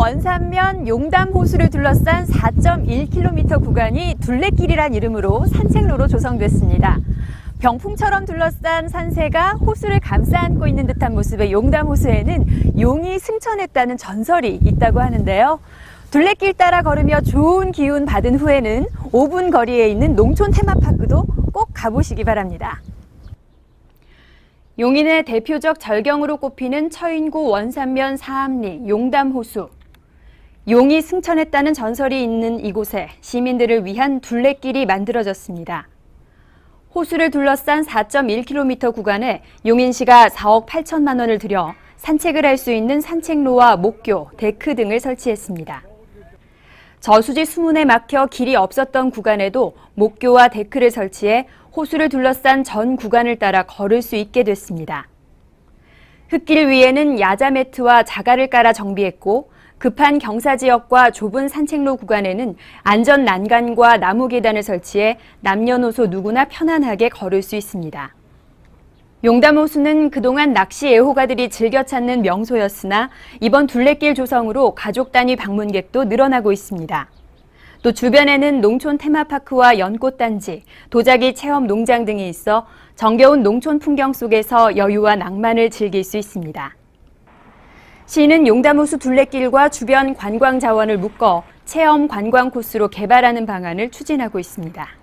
원산면 용담 호수를 둘러싼 4.1km 구간이 둘레길이란 이름으로 산책로로 조성됐습니다. 병풍처럼 둘러싼 산세가 호수를 감싸 안고 있는 듯한 모습의 용담 호수에는 용이 승천했다는 전설이 있다고 하는데요. 둘레길 따라 걸으며 좋은 기운 받은 후에는 5분 거리에 있는 농촌 테마파크도 꼭 가보시기 바랍니다. 용인의 대표적 절경으로 꼽히는 처인구 원산면 사암리 용담호수. 용이 승천했다는 전설이 있는 이곳에 시민들을 위한 둘레길이 만들어졌습니다. 호수를 둘러싼 4.1km 구간에 용인시가 4억 8천만 원을 들여 산책을 할 수 있는 산책로와 목교, 데크 등을 설치했습니다. 저수지 수문에 막혀 길이 없었던 구간에도 목교와 데크를 설치해 호수를 둘러싼 전 구간을 따라 걸을 수 있게 됐습니다. 흙길 위에는 야자 매트와 자갈을 깔아 정비했고 급한 경사 지역과 좁은 산책로 구간에는 안전 난간과 나무 계단을 설치해 남녀노소 누구나 편안하게 걸을 수 있습니다. 용담호수는 그동안 낚시 애호가들이 즐겨 찾는 명소였으나 이번 둘레길 조성으로 가족 단위 방문객도 늘어나고 있습니다. 또 주변에는 농촌 테마파크와 연꽃단지, 도자기 체험 농장 등이 있어 정겨운 농촌 풍경 속에서 여유와 낭만을 즐길 수 있습니다. 시는 용담호수 둘레길과 주변 관광 자원을 묶어 체험 관광 코스로 개발하는 방안을 추진하고 있습니다.